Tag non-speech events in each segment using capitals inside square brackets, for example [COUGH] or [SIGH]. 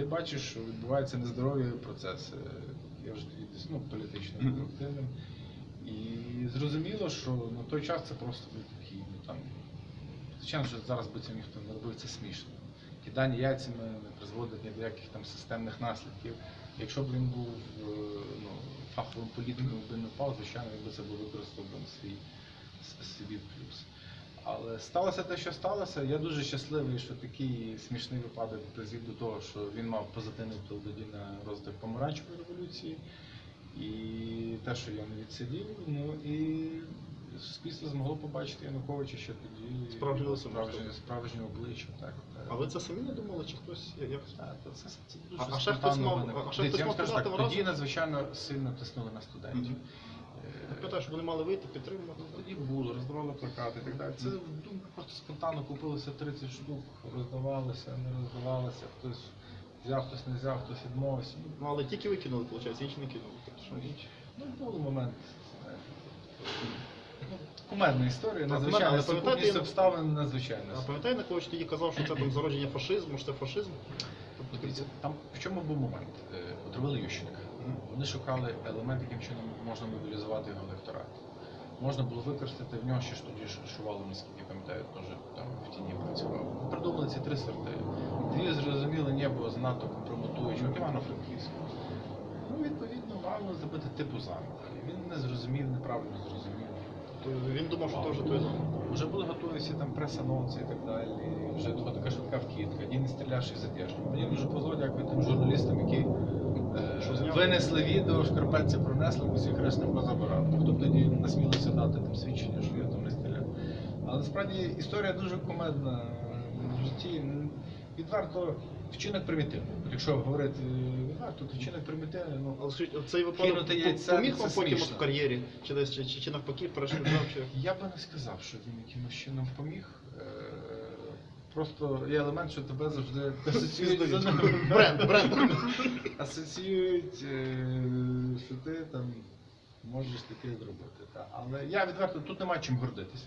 ти бачиш, що відбуваються нездорові процеси. Я вже десь ну, політично активним. І зрозуміло, що на той час це просто був такий, ну там. Звичайно, що зараз би це ніхто не робив, це смішно. Кидання яйцями не призводить ні до яких там системних наслідків. Якщо б він був е, ну, фаховим політиком, би не впав, звичайно, він би це би використав на свій Але сталося те, що сталося. Я дуже щасливий, що такий смішний випадок призвів до того, що він мав позитивний вплив тоді на розвиток помаранчевої революції. І те, що я не відсидів, ну і суспільство змогло побачити Януковича ще тоді Справжнє справжнє, справжнє обличчя. Так. А ви це самі не думали, чи хтось як-? Так, то це, це дуже А- а ще хтось мав- а ще хтось мав сказати так, тоді надзвичайно сильно тиснули на студентів. Мгм. Е, Питаю, що вони мали вийти, підтримувати. Тоді було, роздавали плакати і так далі. Це думка просто спонтанно купилося 30 штук, роздавалися, не роздавалися, хтось взяв, хтось не взяв, хтось відмовився. Ну, Ну, але тільки ви кинули, виходить, інші не кинули. Тобто, що? Ну, був момент. ну, Кумедна історія, надзвичайно сукупність обставин надзвичайно. А пам'ятаєте, коли тоді казав, що це там зародження фашизму, що це фашизм? Тобто, Дивіться, там в чому був момент? Е, Отравили Ющенка. Вони шукали елемент, яким чином можна мобілізувати його електорат. Можна було використати в нього ще ж тоді шувало наскільки пам'ятаю, теж там в тіні працював. Придумали ці три сорти. Дві зрозуміли, не було компрометуючи. От Івано-Франківськ. Ну, відповідно, мало забити типу замок. Він не зрозумів, неправильно зрозумів. То він думав, що вже той. Вже були готові всі там прес-анонси і так далі. Вже була така швидка вкидка, ні не стріляш і задержиш. Мені дуже повезло, дякую тим журналістам, які е, винесли відео, шкарпетці пронесли, усіх решта позабирав. Хто б тоді насмілився дати там свідчення, що я там не стріляв. Але насправді історія дуже кумедна в житті. Відверто вчинок примітивний. Якщо говорити відверто, то вчинок примітивний. Ну, Але скажіть, цей випадок Кинути по- поміг це вам потім смішно. в кар'єрі? Чи десь чи, чи, чи навпаки перешкоджав? Чи... [CLEARS THROAT] Я би не сказав, що він якимось чином поміг. Е, Просто є елемент, що тебе завжди [LAUGHS] асоціюють з Бренд, бренд. [LAUGHS] асоціюють, е, що ти там можеш таке зробити. Та. Але я відверто тут нема чим гордитися.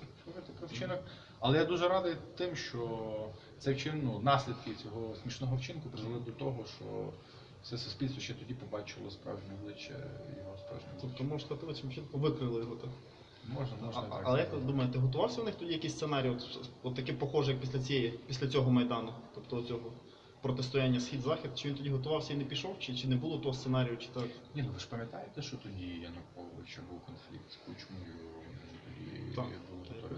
Вчинок. Але я дуже радий тим, що цей вчин, ну, наслідки цього смішного вчинку призвели до того, що все суспільство ще тоді побачило справжнє обличчя його справжнє обличчя. Тобто, можна сказати, цим чинком викрили його так. Можна, можна. а- так але як ви думаєте, готувався у них тоді якийсь сценарій, от, от такий похожий, як після цієї, після цього майдану, тобто цього протистояння схід-захід, чи він тоді готувався і не пішов, чи, чи не було того сценарію, чи так? Ні, ну ви ж пам'ятаєте, що тоді Януковича був конфлікт з Кучмою, тоді Так.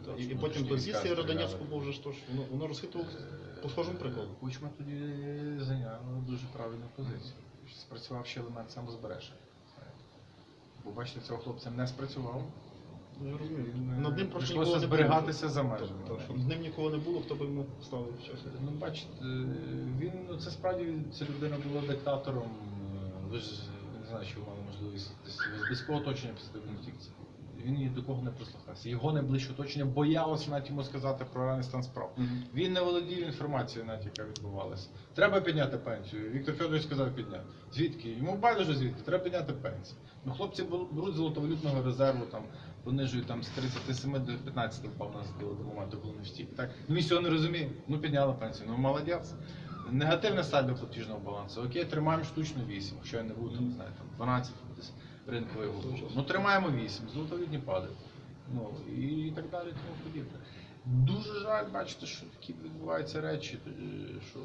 да, І, і потім то війська зі стріляли. Родонецьку був вже ж тож, воно, воно розхитувалося Е, по схожому прикладу. Кучма тоді зайняв дуже правильну позицію. Спрацював ще елемент самозбереження. Бо бачите, цього хлопця не спрацював. Ну, я розумію. Він, е, Над ним просто прийшлося нікого не зберігатися за межами, Тобто, щоб з ним нікого не було, хто би йому ставив щось. Ну, бачите, він ну, це справді ця людина була диктатором. Е, Ви ж не знаю, ви мали можливість з близького оточення після конфлікту. Він ні до кого не прислухався. Його найближче оточення боялося навіть йому сказати про реальний стан справ. Мгм. Він не володів інформацією, навіть яка відбувалася. Треба підняти пенсію. Віктор Федорович сказав підняти. Звідки? Йому байдуже звідки, треба підняти пенсію. Ну, хлопці бу- беруть з золотовалютного резерву, там, понижують там, з 37 до 15 впав нас до, моменту, коли ми втік. Так? Ну він цього не розуміє. Ну підняли пенсію. Ну молодець. Негативне сальдо платіжного балансу. Окей, тримаємо штучно 8, якщо я не буду, там, не знаю, там 12 десь ринковий було. Ну тримаємо 8, золотовалютні падають. Ну і так далі, тому подібне. Дуже жаль бачити, що такі відбуваються речі, е, що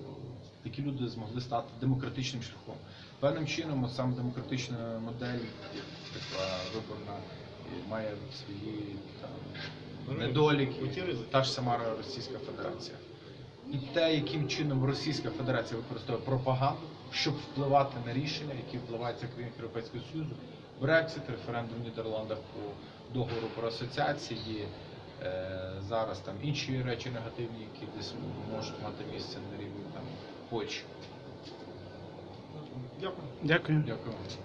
такі люди змогли стати демократичним шляхом. Певним чином, от саме демократична модель, як така виборна, має свої там, недоліки. Та ж сама Російська Федерація. І те, яким чином Російська Федерація використовує пропаганду, щоб впливати на рішення, які впливаються країнах Європейського Союзу, Брексит, референдум в Нідерландах по договору про асоціації, е, зараз там інші речі негативні, які десь можуть мати місце на рівні там Польщі. Дякую. Дякую. Дякую.